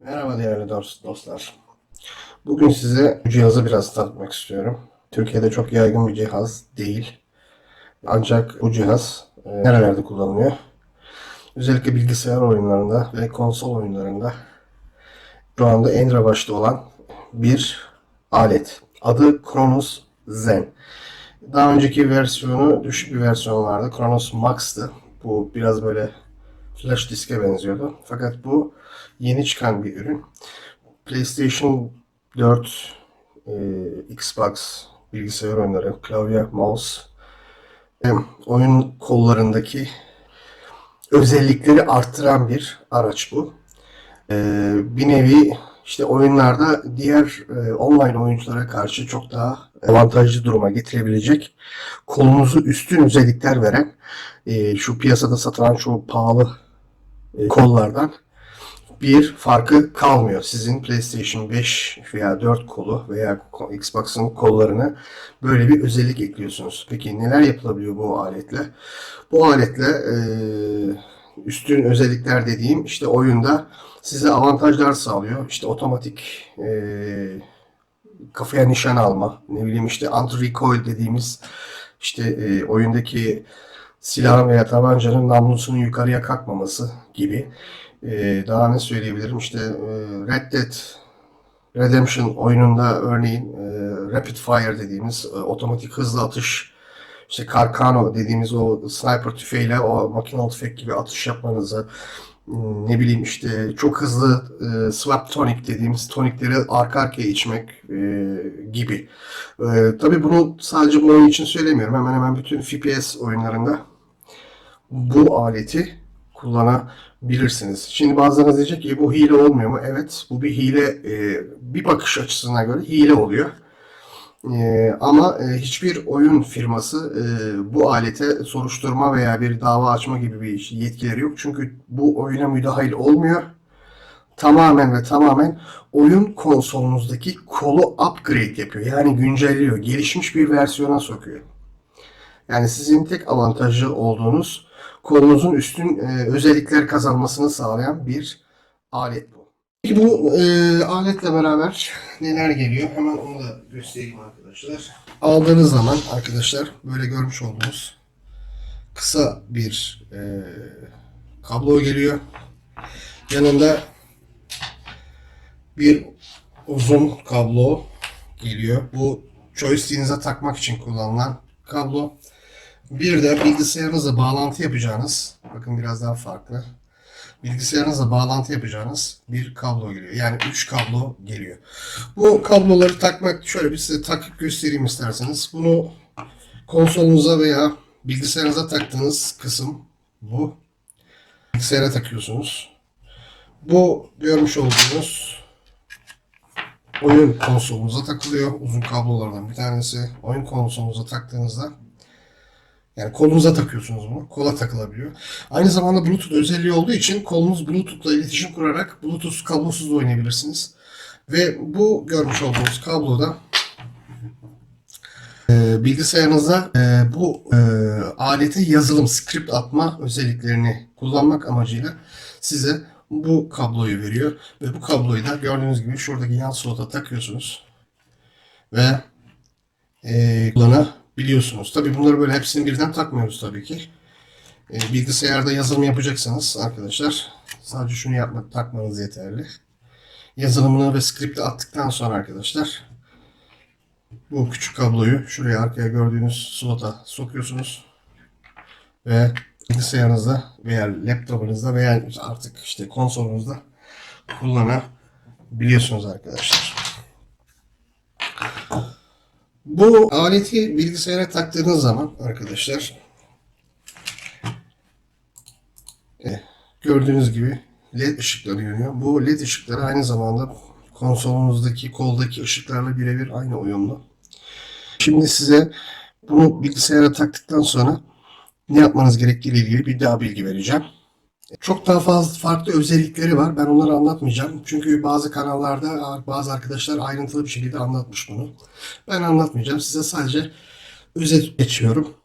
Merhaba değerli dost- dostlar. Bugün size bu cihazı biraz tanıtmak istiyorum. Türkiye'de çok yaygın bir cihaz değil. Ancak bu cihaz e, nerelerde kullanılıyor? Özellikle bilgisayar oyunlarında ve konsol oyunlarında şu anda en revaçta olan bir alet. Adı Kronos Zen. Daha önceki versiyonu düşük bir versiyon vardı. Kronos Max'tı. Bu biraz böyle flash diske benziyordu. Fakat bu yeni çıkan bir ürün. PlayStation 4, e, Xbox, bilgisayar oyunları, klavye, mouse, e, oyun kollarındaki özellikleri arttıran bir araç bu. E, bir nevi işte oyunlarda diğer e, online oyunculara karşı çok daha avantajlı duruma getirebilecek kolunuzu üstün özellikler veren e, şu piyasada satılan şu pahalı kollardan bir farkı kalmıyor. Sizin PlayStation 5 veya 4 kolu veya Xbox'ın kollarına böyle bir özellik ekliyorsunuz. Peki neler yapılabiliyor bu aletle? Bu aletle e, üstün özellikler dediğim işte oyunda size avantajlar sağlıyor. İşte otomatik e, kafaya nişan alma, ne bileyim işte anti-recoil dediğimiz işte e, oyundaki silahın veya tabancanın namlusunun yukarıya kalkmaması gibi. Ee, daha ne söyleyebilirim? İşte e, Red Dead Redemption oyununda örneğin e, Rapid Fire dediğimiz e, otomatik hızlı atış işte Carcano dediğimiz o sniper tüfeğiyle o makinalı tüfek gibi atış yapmanızı ne bileyim işte çok hızlı e, swap tonic dediğimiz tonikleri arka arkaya içmek e, gibi. E, tabii bunu sadece bu oyun için söylemiyorum. Hemen hemen bütün FPS oyunlarında bu aleti kullanabilirsiniz. Şimdi bazılarınız diyecek ki bu hile olmuyor mu? Evet bu bir hile e, bir bakış açısına göre hile oluyor. E, ama e, hiçbir oyun firması e, bu alete soruşturma veya bir dava açma gibi bir yetkileri yok. Çünkü bu oyuna müdahil olmuyor. Tamamen ve tamamen oyun konsolunuzdaki kolu upgrade yapıyor. Yani güncelliyor. Gelişmiş bir versiyona sokuyor. Yani sizin tek avantajlı olduğunuz kolunuzun üstün e, özellikler kazanmasını sağlayan bir alet bu. Peki bu e, aletle beraber neler geliyor? Hemen onu da göstereyim arkadaşlar. Aldığınız zaman arkadaşlar böyle görmüş olduğunuz kısa bir e, kablo geliyor. Yanında bir uzun kablo geliyor. Bu joystick'inize takmak için kullanılan kablo. Bir de bilgisayarınızla bağlantı yapacağınız, bakın biraz daha farklı. Bilgisayarınızla bağlantı yapacağınız bir kablo geliyor. Yani 3 kablo geliyor. Bu kabloları takmak, şöyle bir size takıp göstereyim isterseniz. Bunu konsolunuza veya bilgisayarınıza taktığınız kısım bu. Bilgisayara takıyorsunuz. Bu görmüş olduğunuz oyun konsolunuza takılıyor. Uzun kablolardan bir tanesi. Oyun konsolunuza taktığınızda yani kolunuza takıyorsunuz bunu. Kola takılabiliyor. Aynı zamanda Bluetooth özelliği olduğu için kolunuz Bluetooth'la iletişim kurarak Bluetooth kablosuz da oynayabilirsiniz. Ve bu görmüş olduğunuz kabloda e, bilgisayarınızda e, bu e, alete yazılım, script atma özelliklerini kullanmak amacıyla size bu kabloyu veriyor. Ve bu kabloyu da gördüğünüz gibi şuradaki yan slota takıyorsunuz. Ve e, kullanabiliyorsunuz. Tabii bunları böyle hepsini birden takmıyoruz tabii ki. E, bilgisayarda yazılım yapacaksanız arkadaşlar sadece şunu yapmak takmanız yeterli. Yazılımını ve skripti attıktan sonra arkadaşlar bu küçük kabloyu şuraya arkaya gördüğünüz slota sokuyorsunuz ve bilgisayarınızda veya laptopunuzda veya artık işte konsolunuzda kullanabiliyorsunuz arkadaşlar. Bu aleti bilgisayara taktığınız zaman arkadaşlar e, gördüğünüz gibi led ışıkları yanıyor. Bu led ışıkları aynı zamanda konsolunuzdaki koldaki ışıklarla birebir aynı uyumlu. Şimdi size bunu bilgisayara taktıktan sonra ne yapmanız gerektiği ile ilgili bir daha bilgi vereceğim. Çok daha fazla farklı özellikleri var. Ben onları anlatmayacağım. Çünkü bazı kanallarda bazı arkadaşlar ayrıntılı bir şekilde anlatmış bunu. Ben anlatmayacağım. Size sadece özet geçiyorum.